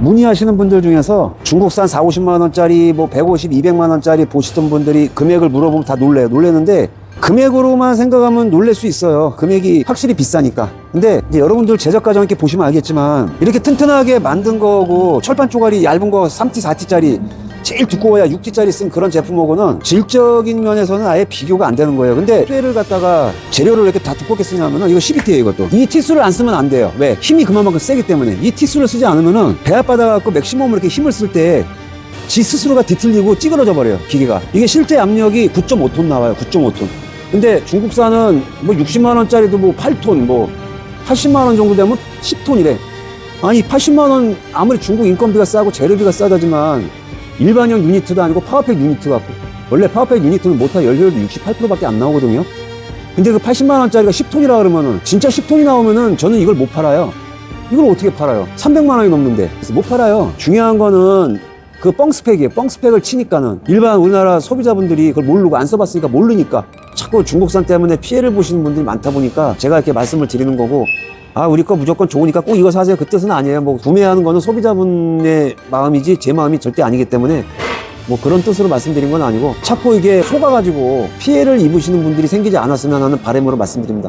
문의하시는 분들 중에서 중국산 4, 50만 원짜리 뭐 150, 200만 원짜리 보시던 분들이 금액을 물어보면 다 놀래요. 놀래는데 금액으로만 생각하면 놀랄 수 있어요. 금액이 확실히 비싸니까. 근데 이제 여러분들 제작 과정 이렇게 보시면 알겠지만 이렇게 튼튼하게 만든 거고 철판 쪼가리 얇은 거 3T, 4T짜리 제일 두꺼워야 6T짜리 쓴 그런 제품하고는 질적인 면에서는 아예 비교가 안 되는 거예요. 근데 쇠를 갖다가 재료를 이렇게 다 두껍게 쓰냐면은 이거 12T예요, 이것도. 이 T수를 안 쓰면 안 돼요. 왜? 힘이 그만큼 세기 때문에. 이 T수를 쓰지 않으면은 배 앞바다 갖고 맥시멈으로 이렇게 힘을 쓸때 지 스스로가 뒤틀리고 찌그러져 버려요, 기계가. 이게 실제 압력이 9.5톤 나와요, 9.5톤. 근데 중국산은 뭐 60만 원짜리도 뭐 8톤, 뭐 80만 원 정도 되면 10톤이래. 아니 80만 원 아무리 중국 인건비가 싸고 재료비가 싸다지만 일반형 유니트도 아니고 파워팩 유니트 갖고 원래 파워팩 유니트는 모터 연료율도 68%밖에 안 나오거든요. 근데 그 80만 원짜리가 10톤이라 그러면은 진짜 10톤이 나오면은 저는 이걸 못 팔아요. 이걸 어떻게 팔아요? 300만 원이 넘는데 그래서 못 팔아요. 중요한 거는 그 뻥 스펙이에요. 뻥 스펙을 치니까는 일반 우리나라 소비자분들이 그걸 모르고 안 써봤으니까 모르니까 자꾸 중국산 때문에 피해를 보시는 분들이 많다 보니까 제가 이렇게 말씀을 드리는 거고 아 우리 거 무조건 좋으니까 꼭 이거 사세요. 그 뜻은 아니에요. 뭐 구매하는 거는 소비자분의 마음이지 제 마음이 절대 아니기 때문에 뭐 그런 뜻으로 말씀드린 건 아니고 자꾸 이게 속아가지고 피해를 입으시는 분들이 생기지 않았으면 하는 바람으로 말씀드립니다